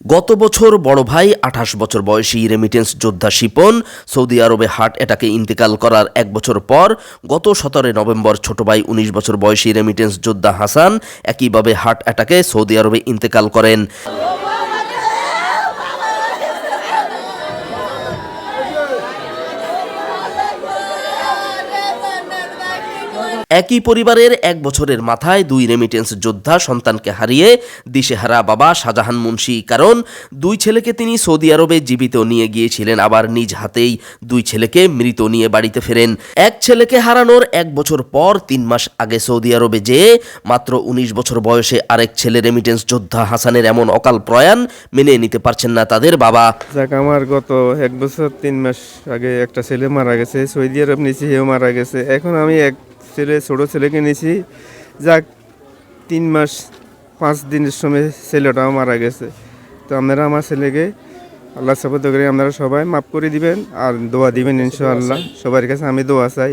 গত বছর বড় ভাই, আঠাশ বছর বয়সী রেমিটেন্স যোদ্ধা শিপন, সৌদি আরবে হার্ট অ্যাটাকে ইন্তেকাল করার এক বছর পর গত সতেরোই নভেম্বর ছোট ভাই, উনিশ বছর বয়সী রেমিটেন্স যোদ্ধা হাসান একইভাবে হার্ট অ্যাটাকে সৌদি আরবে ইন্তেকাল করেন। একই পরিবারের এক বছরের মাথায় দুই রেমিটেন্স যোদ্ধা সন্তানকে হারিয়ে দিশেহারা বাবা শাহজাহান মুন্সি, কারণ দুই ছেলেকে তিনি সৌদি আরবে জীবিত নিয়ে গিয়েছিলেন, আবার নিজ হাতেই দুই ছেলেকে মৃত নিয়ে বাড়িতে ফেরেন। এক ছেলেকে হারানোর এক বছর পর তিন মাস আগে সৌদি আরবে যেয়ে মাত্র উনিশ বছর বয়সে আরেক ছেলে রেমিটেন্স যোদ্ধা হাসানের এমন অকাল প্রয়াণ মেনে নিতে পারছেন না তাদের বাবা। আমার গত এক বছর তিন মাস আগে একটা ছেলে মারা গেছে, সৌদি আরব হেও মারা গেছে। এখন আমি এক ছেলে, ছোটো ছেলেকে নিয়েছি। যাক, তিন মাস, পাঁচ দিনের সময় ছেলেটাও মারা গেছে। তো আপনারা আমার ছেলেকে আল্লাহ সাপোর্ট করে আপনারা সবাই মাফ করে দিবেন আর দোয়া দিবেন ইনশাআল্লাহ। সবার কাছে আমি দোয়া চাই।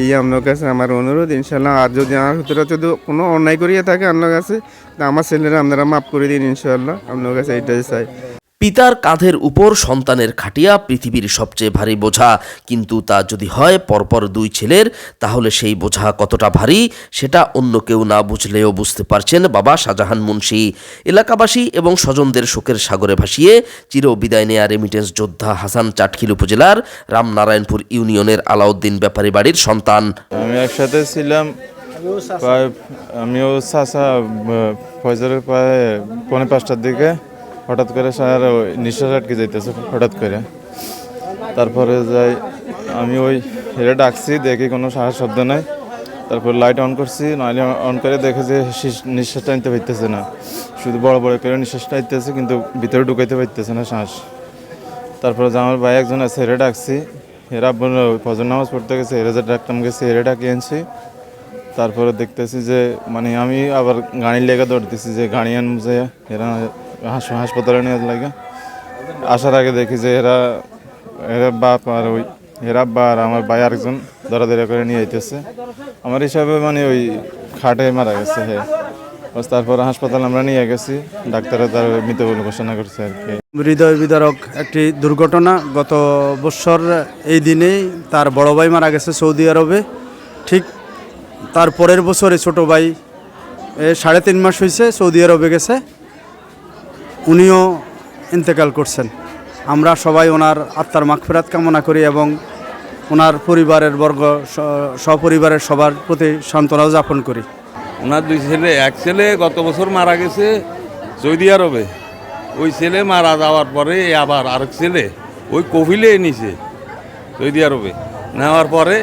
এই আপনার কাছে আমার অনুরোধ, ইনশাআল্লাহ। আর যদি আমার ভিতরে যদি কোনো অন্যায় করিয়ে থাকে আপনার কাছে, তা আমার ছেলেরা আপনারা মাফ করে দিন ইনশাআল্লাহ। আপনার কাছে এইটাই চাই। পিতার কাঁধের উপর সন্তানের খাটিয়া পৃথিবীর সবচেয়ে ভারী বোঝা। কিন্তু তা যদি হয় পরপর দুই ছেলের, তাহলে সেই বোঝা কতটা ভারী, সেটা অন্য কেউ না বুঝলেও বুঝতে পারছেন বাবা শাহজাহান মুন্সি। এলাকাবাসী এবং স্বজনদের শোকের সাগরে ভাসিয়ে চির বিদায় নেয়া রেমিটেন্স যোদ্ধা হাসান চাটখিল উপজেলার রামনারায়ণপুর ইউনিয়নের আলাউদ্দিন ব্যাপারী বাড়ির সন্তান। আমি একসাথে ছিলাম আমিও চাষা ফজরের প্রায় পৌনে পাঁচটার দিকে। হঠাৎ করে স্যার ওই নিঃশ্বাস আটকে যাইতেছে, হঠাৎ করে। তারপরে যাই, আমি ওই হেরে ডাকছি, দেখি কোনো সাহস শব্দ নাই। তারপর লাইট অন করছি নাইলে অন করে দেখে যে নিঃশ্বাসটা নিতে পারতেছে না। শুধু বড় বড় করে নিঃশ্বাসটা নিতেছে কিন্তু ভিতরে ঢুকাইতে পারতেছে না শ্বাস। তারপরে আমার ভাই একজন আছে হেরে ডাকছি। হেরা ফজর নামাজ পড়তে গেছে হেরে যে ডাকতাম গেছে হেরে ডাকি আনছি। তারপরে দেখতেছি যে মানে আমি আবার গাড়ি লেগে দৌড়তেছি, যে গাড়ি আনব যে হাস- হাসপাতালে নিয়ে লাগে। আসার আগে দেখি যে এরা এরা বাপ আর ওই এরা বা আর আমার ভাই আরেকজন দরাদরা করে নিয়ে আইতেছে। আমার হিসাবে মানে ওই খাটে মারা গেছে হ্যাঁ তারপর হাসপাতাল আমরা নিয়ে গেছি। ডাক্তাররা তার মৃত বলে ঘোষণা করছে আর কি। হৃদয় বিদারক একটি দুর্ঘটনা। গত বছর এই দিনেই তার বড় ভাই মারা গেছে সৌদি আরবে। ঠিক তার পরের বছরে ছোট ভাই সাড়ে তিন মাস হয়েছে সৌদি আরবে গেছে। উনিও ইন্তেকাল করছেন। আমরা সবাই ওনার আত্মার মাগফিরাত কামনা করি এবং ওনার পরিবারের বর্গ সপরিবারের সবার প্রতি সান্ত্বনাও যাপন করি। ওনার দুই ছেলে, এক ছেলে গত বছর মারা গেছে সৌদি আরবে। ওই ছেলে মারা যাওয়ার পরে আবার আরেক ছেলে ওই কফিলে নিছে সৌদি আরবে। নেওয়ার পরে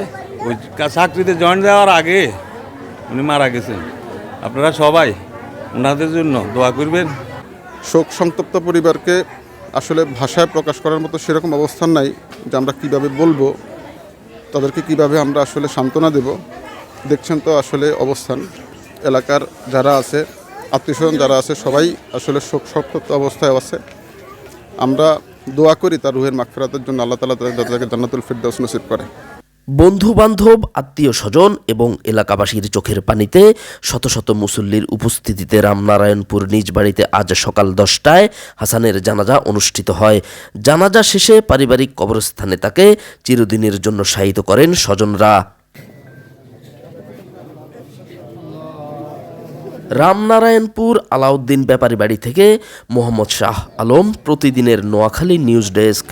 ওই চাকরিতে জয়েন দেওয়ার আগে উনি মারা গেছেন। আপনারা সবাই ওনাদের জন্য দোয়া করবেন। শোক সন্তপ্ত পরিবারকে আসলে ভাষায় প্রকাশ করার মতো সেরকম অবস্থান নাই যে আমরা কীভাবে বলব, তাদেরকে কীভাবে আমরা আসলে সান্ত্বনা দেব। দেখছেন তো আসলে অবস্থান। এলাকার যারা আছে, আত্মীয়স্বজন যারা আছে, সবাই আসলে শোক সন্তপ্ত অবস্থায় আছে। আমরা দোয়া করি তার রুহের মাগফিরাতের জন্য, আল্লাহ তালা তাদেরকে জান্নাতুল ফিরদাউস নসিব করে। বন্ধু বান্ধব আত্মীয় স্বজন এবং এলাকাবাসীর চোখের পানিতে শত শত মুসল্লির উপস্থিতিতে রামনারায়ণপুর নিজ বাড়িতে আজ সকাল দশটায় হাসানের জানাজা অনুষ্ঠিত হয়। জানাজা শেষে পারিবারিক কবরস্থানে তাকে চিরদিনের জন্য শায়িত করেন স্বজনরা। রামনারায়ণপুর আলাউদ্দিন ব্যাপারী বাড়ি থেকে মোহাম্মদ শাহ আলম প্রতিদিনের নোয়াখালী নিউজ ডেস্ক।